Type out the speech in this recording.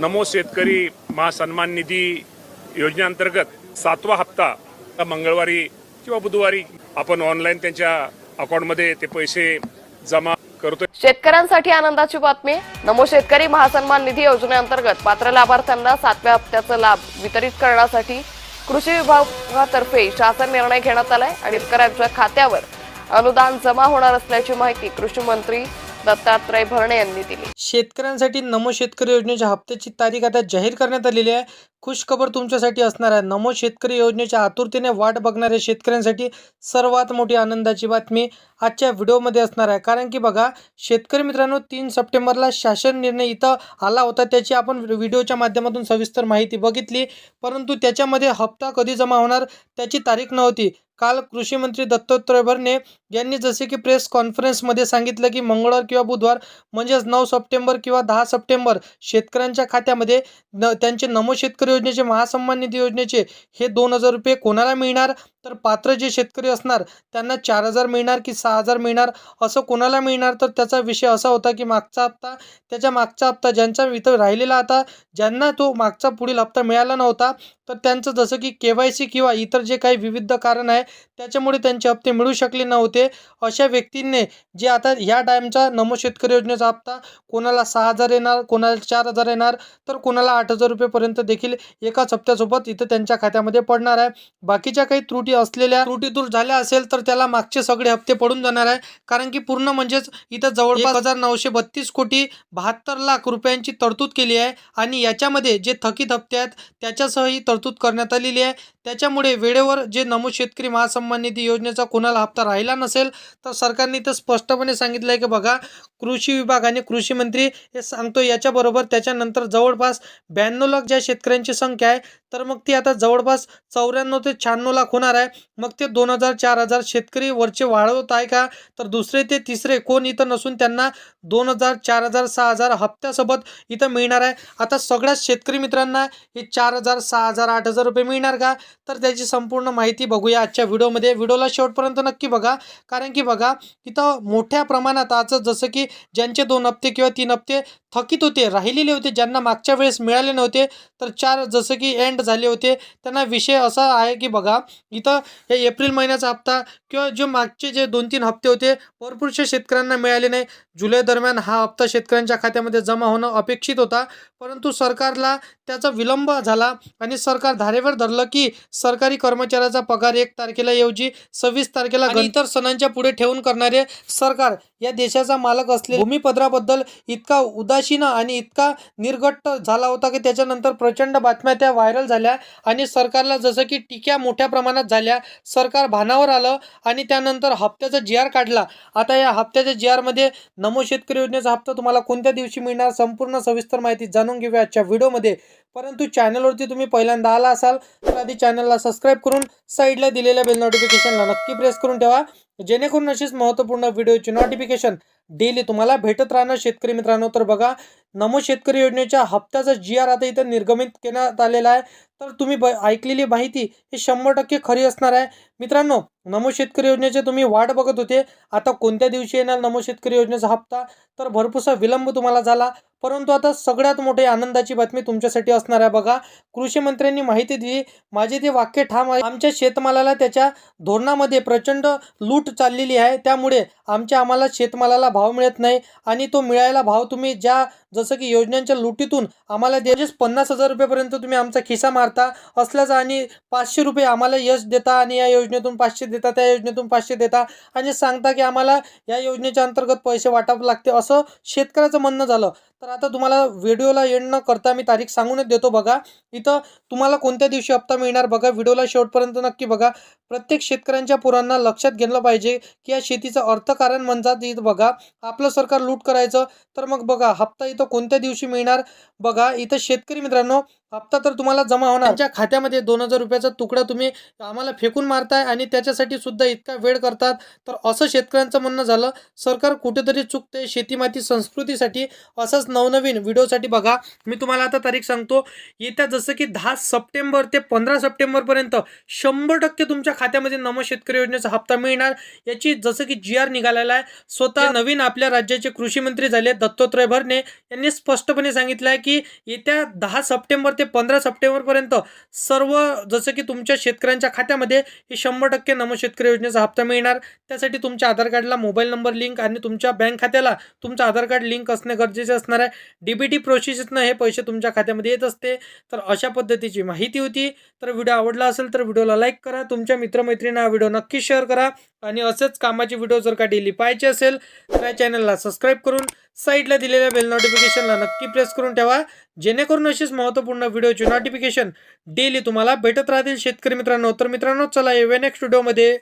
नमो शेतकरी महासन्मान निधी योजनेअंतर्गत सातवा हप्ता मंगळवारी किंवा बुधवारी आपण ऑनलाईन त्यांच्या अकाउंटमध्ये ते पैसे जमा करतोय. शेतकऱ्यांसाठी आनंदाची बातमी. नमो शेतकरी महासन्मान निधी योजनेअंतर्गत पात्र लाभार्थ्यांना सातव्या हप्त्याचा लाभ वितरित करण्यासाठी कृषी विभागातर्फे शासन निर्णय घेण्यात आलाय आणि शेतकऱ्यांच्या खात्यावर अनुदान जमा होणार असल्याची माहिती कृषी मंत्री दत्तात्रय भरणे यांनी दिली. शेतकऱ्यांसाठी नमो शेतकरी योजनेच्या हप्त्याची तारीख आता जाहीर करण्यात आलेली आहे. खुशखबर तुमच्यासाठी असणार आहे. नमो शेतकरी योजनेच्या आतुरतेने वाट बघणाऱ्या शेतकऱ्यांसाठी सर्वात मोठी आनंदाची बातमी आजच्या व्हिडिओमध्ये असणार आहे. कारण की बघा शेतकरी मित्रांनो तीन सप्टेंबरला शासन निर्णय इथं आला होता. त्याची आपण व्हिडिओच्या माध्यमातून सविस्तर माहिती बघितली. परंतु त्याच्यामध्ये हप्ता कधी जमा होणार त्याची तारीख नव्हती. काल कृषी मंत्री दत्तात्रय भरणे यांनी जसे की प्रेस कॉन्फरन्समध्ये सांगितलं की मंगळवार किंवा बुधवार म्हणजेच नऊ सप्टेंबर किंवा दहा सप्टेंबर शेतकऱ्यांच्या खात्यामध्ये न त्यांचे नमो शेतकरी योजनेचे महासन्मान निधी योजनेचे हे दोन हजार रुपये कोणाला मिळणार? तर पात्र जे शेतकरी असणार त्यांना चार हजार मिळणार की सहा हजार मिळणार? असं कोणाला मिळणार? तर त्याचा विषय असा होता की मागचा हप्ता त्याच्या मागचा हप्ता ज्यांचा इथं राहिलेला आता ज्यांना तो मागचा पुढील हप्ता मिळाला नव्हता तर त्यांचं जसं की के वाय सी किंवा इतर जे काही विविध कारण आहे त्याच्यामुळे त्यांचे हप्ते मिळू शकले नव्हते. अशा व्यक्तींनी जे आता ह्या टाईमचा नमो शेतकरी योजनेचा हप्ता कोणाला सहा हजार येणार कोणाला चार हजार येणार तर कोणाला आठ हजार रुपयेपर्यंत देखील एकाच हप्त्यासोबत इथं त्यांच्या खात्यामध्ये पडणार आहे. बाकीच्या काही त्रुटी असलेल्या त्रुटी दूर झाल्या असेल तर त्याला मागचे सगळे हप्ते पडून जाणार आहे. कारण की पूर्ण म्हणजेच इथं जवळपास हजार नऊशे बत्तीस कोटी बहात्तर लाख रुपयांची तरतूद केली आहे. आणि याच्यामध्ये जे थकीत हप्ते आहेत त्याच्यासह ही तरतूद करण्यात आलेली आहे. त्याच्यामुळे वेळेवर जे नमूद शेतकरी महासन्मान निधी योजनेचा कोणाला हप्ता राहिला नसेल तर सरकारने इथं स्पष्टपणे सांगितलं आहे की बघा कृषी विभाग आणि कृषी मंत्री हे सांगतो याच्याबरोबर त्याच्यानंतर जवळपास ब्याण्णव लाख ज्या शेतकऱ्यांची संख्या आहे तर मग ती आता जवळपास चौऱ्याण्णव ते शहाण्णव लाख होणार आहे. मग ते दोन हजार चार हजार शेतकरी वरचे वाढवत आहे का? तर दुसरे ते तिसरे कोण इथं नसून त्यांना दोन हजार चार हजार सहा हजार हप्त्यासोबत इथं मिळणार आहे. आता सगळ्याच शेतकरी मित्रांना हे चार हजार सहा हजार आठ हजार रुपये मिळणार का? तर त्याची संपूर्ण माहिती बघूया आजच्या व्हिडिओमध्ये. व्हिडिओला शेवटपर्यंत नक्की बघा. कारण की बघा इथं मोठ्या प्रमाणात आज जसं की ज्यांचे दोन हप्ते किंवा तीन हप्ते थकीत होते राहिलेले होते ज्यांना मागच्या वेळेस मिळाले नव्हते तर चार जसं की एंड झाले होते. त्यांना विषय असा आहे की बघा इथं हे एप्रिल महिन्याचा हप्ता किंवा जे मागचे जे दोन तीन हप्ते होते भरपूरशा शेतकऱ्यांना मिळाले नाही. जुलै दरम्यान हा हप्ता शेतकऱ्यांच्या खात्यामध्ये जमा होणं अपेक्षित होता. परंतु सरकारला त्याचा विलंब झाला आणि सरकार धारेवर धरलं की सरकारी कर्मचाऱ्याचा पगार एक तारखेला ऐवजी सव्वीस तारखेला इतर सणांच्या पुढे ठेवून करणारे सरकार या देशाचा मालक असले भूमिपत्राबद्दल इतका उदासीन आणि इतका निर्घट्ट झाला होता की त्याच्यानंतर प्रचंड बातम्या त्या व्हायरल झाल्या आणि सरकारला जसं की टीक्या मोठ्या प्रमाणात झाल्या. सरकार भानावर आलं आणि त्यानंतर हप्त्याचा जी आर काढला. आता या हप्त्याच्या जी आरमध्ये नमो शेतकरी योजनेचा हप्ता तुम्हाला कोणत्या दिवशी मिळणार? संपूर्ण सविस्तर माहिती जाणून घेऊया आजच्या व्हिडिओमध्ये परंतु चॅनलवरती तुम्ही पहिल्यांदा आला असाल तर आधी चॅनलला सबस्क्राईब करून साईडला दिलेल्या बेल नोटिफिकेशनला नक्की प्रेस करून ठेवा. जेणेकरून अशीच महत्त्वपूर्ण व्हिडिओची नोटिफिकेशन डेली तुम्हाला भेटत राहणार शेतकरी मित्रांनो तर बघा नमो शेतकरी योजनेच्या हप्त्याचा जी आर आता इथं निर्गमित करण्यात आलेला आहे. तर तुम्ही ब ऐकलेली माहिती ही शंभर टक्के खरी असणार आहे. मित्रांनो नमो शेतकरी योजनेचे तुम्ही वाट बघत होते. आता कोणत्या दिवशी येणार नमो शेतकरी योजनेचा हप्ता? तर भरपूरसा विलंब तुम्हाला झाला. परंतु आता सगळ्यात मोठी आनंदाची बातमी तुमच्यासाठी असणार आहे बघा. कृषी मंत्र्यांनी माहिती दिली. माझे ते वाक्य ठाम आहे. आमच्या शेतमालाला त्याच्या धोरणामध्ये प्रचंड लूट चाललेली आहे. त्यामुळे आमच्या आम्हाला शेतमालाला भाव मिळत नाही आणि तो मिळायला भाव तुम्ही ज्या जसं की योजनांच्या लुटीतून आम्हाला दे पन्नास हजार रुपयेपर्यंत तुम्ही आमचा खिसा मारता. असल्याचा आणि पाचशे रुपये आम्हाला यश देता आणि या योजनेतून पाचशे देता त्या योजनेतून पाचशे देता आणि सांगता की आम्हाला या योजनेच्या अंतर्गत पैसे वाटावं लागते असं शेतकऱ्याचं म्हणणं झालं. तर आता तुम्हाला व्हिडिओला एंड न करता मी तारीख सांगूनच देतो बघा. इथं तुम्हाला कोणत्या दिवशी हप्ता मिळणार बघा. व्हिडिओला शेवटपर्यंत नक्की बघा. प्रत्येक शेतकऱ्यांच्या पुरांना लक्षात घेतलं पाहिजे की या शेतीचं अर्थकारण म्हणतात इथं बघा. आपलं सरकार लूट करायचं. तर मग बघा हप्ता इथं कोणत्या दिवशी मिळणार बघा. इथं शेतकरी मित्रांनो हप्ता तर तुम्हाला जमा होणार. त्यांच्या खात्यामध्ये दोन हजार रुपयाचा तुकडा तुम्ही आम्हाला फेकून मारताय आणि त्याच्यासाठी सुद्धा इतका वेळ करतात. तर असं शेतकऱ्यांचं म्हणणं झालं सरकार कुठेतरी चुकते शेतीमाती संस्कृतीसाठी असंच नवनवीन व्हिडिओसाठी बघा. मी तुम्हाला आता तारीख सांगतो. येत्या जसं की दहा सप्टेंबर ते पंधरा सप्टेंबरपर्यंत शंभर टक्के तुमच्या खात्यामध्ये नमो शेतकरी योजनेचा हप्ता मिळणार. याची जसं की जी आर निघालेला आहे. स्वतः नवीन आपल्या राज्याचे कृषी मंत्री झाले दत्तात्रय भरणे. यांनी स्पष्टपणे सांगितलं आहे की येत्या दहा सप्टेंबर ते पंधरा सप्टेंबरपर्यंत सर्व जसं की तुमच्या शेतकऱ्यांच्या खात्यामध्ये हे शंभर टक्के नमो शेतकरी योजनेचा हप्ता मिळणार. त्यासाठी तुमच्या आधार कार्डला मोबाईल नंबर लिंक आणि तुमच्या बँक खात्याला तुमचं आधार कार्ड लिंक असणे गरजेचे असणार आहे डीबीटी प्रोसेसनं हे पैसे तुमच्या खात्यामध्ये येत असते. तर अशा पद्धतीची माहिती होती. तर व्हिडिओ आवडला असेल तर व्हिडिओला लाईक करा. तुमच्या मित्रमैत्रिणींना हा व्हिडिओ नक्की शेअर करा. आणि असेच कामाचे व्हिडिओ जर का डेली पाहायचे असेल तर या चॅनलला सबस्क्राईब करून साईडला दिलेल्या बेल नोटिफिकेशनला नक्की प्रेस करून ठेवा. जेणेकरून अशीच महत्त्वपूर्ण व्हिडिओचे नोटिफिकेशन डेली तुम्हाला भेटत राहतील. शेतकरी मित्रांनो तर मित्रांनो चला येऊया नेक्स्ट व्हिडिओमध्ये